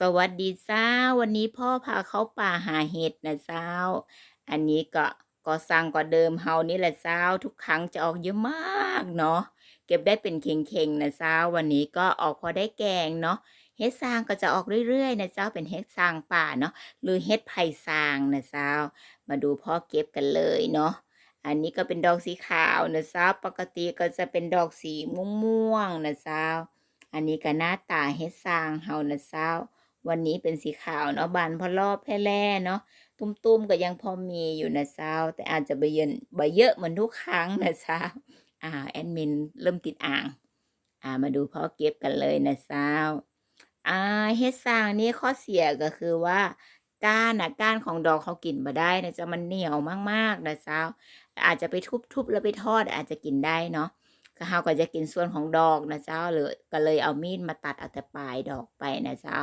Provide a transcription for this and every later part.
สวัสดีเจ้า วันนี้พ่อพาเขาป่าหาเห็ดนะเจ้า อันนี้ก็ก็สั่งกว่าเดิมเฮานี่แหละเจ้า ทุกครั้งจะออกเยอะมากเนาะเก็บได้เป็นเข่งๆนะเจ้า วันนี้ก็ออกพอได้แกงเนาะเฮ็ดซางก็จะออกเรื่อยๆนะเจ้าเป็นเฮ็ดซางป่าเนาะหรือเฮ็ดไผ่ซางนะเจ้า มาดูพ่อเก็บกันเลยเนาะอันนี้ก็เป็นดอกสีขาวนะเจ้าปกติก็จะเป็นดอกสีม่วงๆนะเจ้าอันนี้ก็หน้าตาเฮ็ดซางเฮานะเจ้า วันนี้เป็นสีขาวเนาะบานพอรอบแพร่แล่เนาะตุ้มๆก็ยังพอมีอยู่นะเจ้าแต่อาจจะใบเยินใบเยอะเหมือนทุกครั้งนะเจ้าอ่าแอดมินเริ่มติดอ่าง อ่ามาดูพ่อเก็บกันเลยนะเจ้าอ่าเฮ็ดซางนี่ข้อเสียก็คือว่าก้านนะก้านของดอกเขากินบ่ได้นะจ้ามันเหนียวมากๆนะเจ้าอาจจะไปทุบๆแล้วไปทอดอาจจะกินได้เนาะก็เฮาก็จะกินส่วนของดอกนะเจ้าหรือก็เลยเอามีดมาตัดเอาแต่ปลายดอกไปนะเจ้า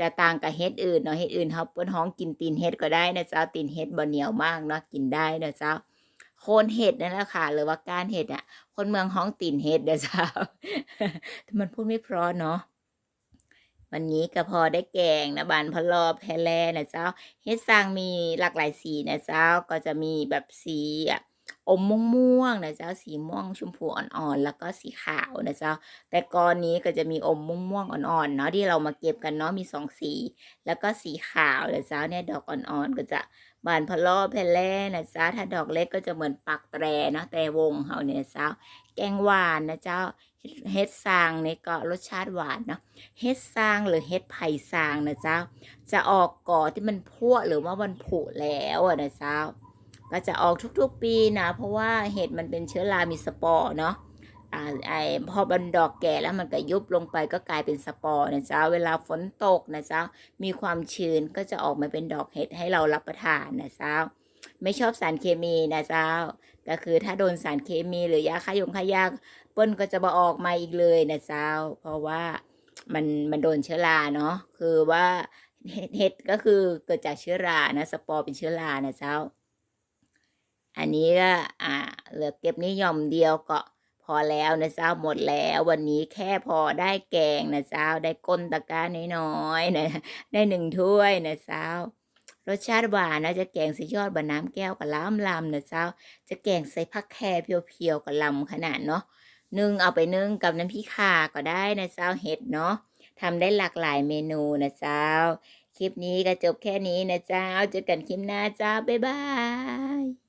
จะต่างกับเฮ็ดอื่นเนาะเฮ็ดอื่นเฮาเปิ้นฮ้องกินตีนเฮ็ดก็ได้นะเจ้าตีนเฮ็ดบ่เหนียวมากเนาะกินได้นะเจ้าโคนเห็ดนั่นแหละค่ะหรือว่ากานเห็ดอะ คนเมืองฮ้องตีนเห็ดเนะเจ้าแต่มันพูดไม่เพราะเนาะวันนี้ก็พอได้แกงนะบานพะลอแพแลนะเจ้า เฮ็ดซางมีหลากหลายสีนะเจ้าก็จะมีแบบสีอะ อมม่วงๆนะเจ้าสีม่วงชมพูอ่อนๆแล้วก็สีขาวนะเจ้า แต่กอนนี้ก็จะมีอมม่วงๆอ่อนๆเนาะที่เรามาเก็บกันเนาะมีสองสี แล้วก็สีขาวนะเจ้าเนี่ยดอกอ่อนๆก็จะบานพะลอแพแลนะเจ้าถ้าดอกเล็กก็จะเหมือนปักแตรเนาะแต่วงเฮาเนี่ยเจ้า แกงหวานนะเจ้าเฮ็ดซางนี่ก็รสชาติหวานเนาะเฮ็ดซางหรือเฮ็ดไผ่ซางนะเจ้า จะออกก่อที่มันพั่วหรือว่ามันผุแล้วอะนะเจ้า ก็จะออกทุกๆปีนะ เพราะว่าเห็ดมันเป็นเชื้อรา มีสปอร์เนาะอ่าไอพอมันดอกแก่แล้วมันก็ยุบลงไปก็กลายเป็นสปอร์นะจ้าเวลาฝนตกนะจ้ามีความชื้นก็จะออกมาเป็นดอกเห็ดให้เรารับประทานนะจ้าไม่ชอบสารเคมีนะเจ้า ก็คือถ้าโดนสารเคมีหรือยาฆ่ายุงฆ่ายาเปิ้นก็จะบ่ออกมาอีกเลยนะเจ้า เพราะว่ามันมันโดนเชื้อราเนาะ คือว่าเห็ดเห็ดก็คือเกิดจากเชื้อรานะ สปอร์เป็นเชื้อรานะเจ้า อันนี้ก็อ่า เหลือเก็บนิยมเดียวก็พอแล้วนะเจ้าหมดแล้ววันนี้แค่พอได้แกงนะเจ้าได้ก้นตะกร้าน้อยๆนะได้หนึ่งถ้วยนะเจ้ารสชาติหวานนะจะแกงใส่ยอดบะน้ำแก้วกับล้ำลำนะเจ้า จะแกงใส่ผักแครเพียวๆกับลำขนาดเนาะนึ่งเอาไปนึ่งกับน้ำพริกข่าก็ได้นะเจ้าเห็ดเนาะทำได้หลากหลายเมนูนะเจ้า คลิปนี้ก็จบแค่นี้นะเจ้าเจอกันคลิปหน้าเจ้าบ๊ายบาย